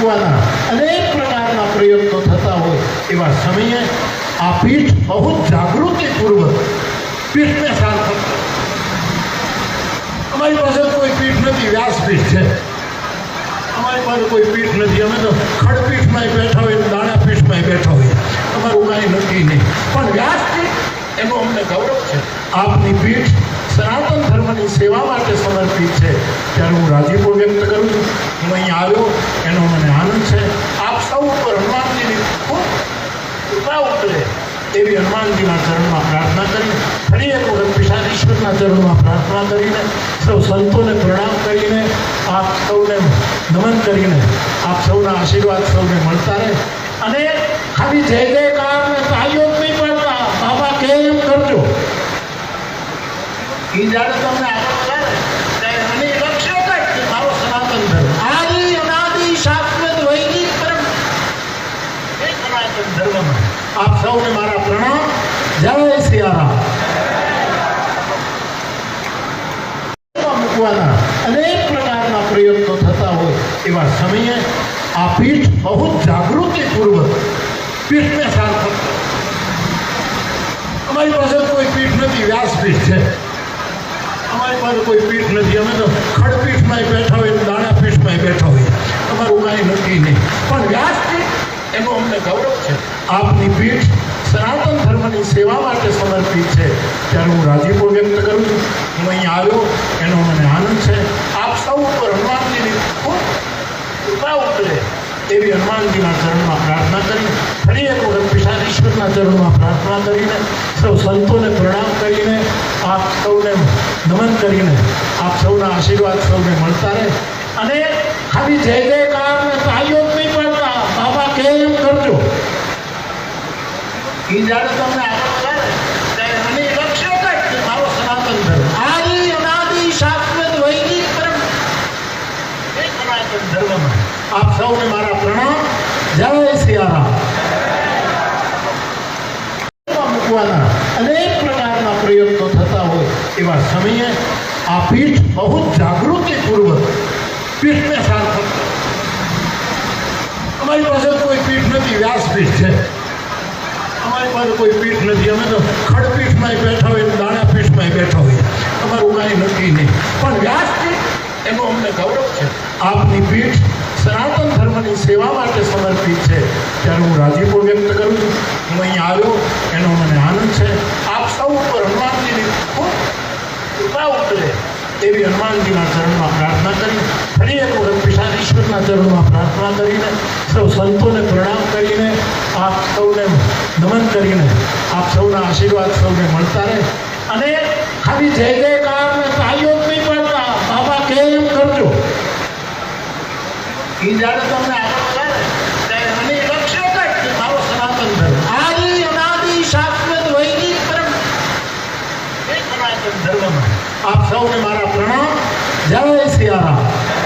મૂકવાના અનેક પ્રકારના પ્રયત્નો થતા હોય એવા સમયે આ પીઠ બહુ જાગૃતિપૂર્વક પીઠને સાર્થક. અમારી પાસે કોઈ પીઠ નથી, વ્યાસપીઠ છે. અમારી પાસે કોઈ પીઠ નથી. અમે તો ખડપીઠમાં બેઠા હોય દાણા પીઠમાં બેઠા હોય અમારું કાંઈ નક્કી નહીં. પણ વ્યાસપીઠ એનું અમને ગૌરવ છે. આપની પીઠ સનાતન ધર્મની સેવા માટે સમર્પિત છે. ત્યારે હું રાજીપો વ્યક્ત કરું છું. હું અહીં આવ્યો, એનો મને આનંદ છે. આપ સૌ ઉપર હનુમાનજીની ખૂબ કૃપા ઉતરે એવી હનુમાનજીના ચરણમાં પ્રાર્થના કરી, ફરી એક વખત પિશાદીશ્વરના ચરણમાં પ્રાર્થના કરીને, સૌ સંતોને પ્રણામ કરીને, આપ સૌને નમન કરીને, આપ સૌના આશીર્વાદ સૌને મળતા રહે. અને ખાલી જય જયકાર ને તાળીઓ જ નહીં પડતા બાબા કે એમ કરજો એ જ્યારે તમને આગળ વધારે ત્યારે આની લક્ષ્ય કંઈક કે મારો સનાતન ધર્મ. આદિ અનાદિ શાશ્વત વૈદિક પરમ. એ સનાતન ધર્મમાં. આપ સૌને મારા પ્રણામ. જય સિયારામ. મૂકવાના અનેક પ્રકારના પ્રયત્નો થતા હોય એવા સમયે આ પીઠ બહુ જાગૃતિપૂર્વક પીઠને સાર્થક. અમારી પાસે કોઈ પીઠ નથી વ્યાસપીઠ છે. અમારી પાસે કોઈ પીઠ નથી. અમે તો ખડપીઠમાં બેઠા હોય દાણા પીઠમાં બેઠા હોઈએ અમારું કાંઈ નક્કી નહીં. પણ વ્યાસપીઠ એનો અમને ગૌરવ છે. આપની પીઠ સનાતન ધર્મની સેવા માટે સમર્પિત છે. ત્યારે હું રાજીપો વ્યક્ત કરું છું. હું અહીં આવ્યો, એનો મને આનંદ છે. આપ સૌ ઉપર હનુમાનજીની ખૂબ કૃપા ઉતરે એવી હનુમાનજીના ચરણમાં પ્રાર્થના કરી ફરી એક વખત પિશાદીશ્વરના ચરણમાં પ્રાર્થના કરીને, સૌ સંતોને પ્રણામ કરીને, આપ સૌને નમન કરીને આપ સૌના આશીર્વાદ સૌને મળતા રહે. અને ખાલી જય જયકાર ને તાળીઓ નહીં પડતા બાબા કે એમ કરજો. એ જ્યારે તમને મારા પ્રણામ. જય સિયારામ. મૂકવાના અનેક પ્રકારના પ્રયત્નો થતા હોય એવા સમયે આ પીઠ બહુ જાગૃતિપૂર્વક પીઠને કરે. અમારી પાસે કોઈ પીઠ નથી, વ્યાસપીઠ છે. અમારી પાસે કોઈ પીઠ નથી. અમે તો ખડપીઠમાં બેઠા હોય દાણા પીઠમાં બેઠા હોઈએ. અમારું કાંઈ નક્કી નહીં. પણ વ્યાસપીઠ, એનું અમને ગૌરવ છે. આપની પીઠ સનાતન ધર્મની સેવા માટે સમર્પિત છે. ત્યારે હું રાજીપો વ્યક્ત કરું છું. હું અહીં આવ્યો, એનો મને આનંદ છે આપ સૌ ઉપર હનુમાનજીની ખૂબ કૃપા ઉતરે એવી હનુમાનજીના ચરણમાં પ્રાર્થના કરી, ફરી એક વખત પિશાદીશ્વરના ચરણમાં પ્રાર્થના કરીને, સૌ સંતોને પ્રણામ કરીને, આપ સૌને નમન કરીને, આપ સૌના આશીર્વાદ સૌને મળતા રહે. અને ખાલી જય જયકાર ને તાળીઓ નહીં પડતા બાબા કે એમ કરજો? એ જ્યારે તમને આગળ વધારે ત્યારે આની લક્ષ્ય કંઈક કે મારો સનાતન ધર્મ આદિ અનાદિ શાશ્વત વૈદિક પરમ એ સનાતન ધર્મમાં આપ સૌને મારા પ્રણામ. જય સિયારામ.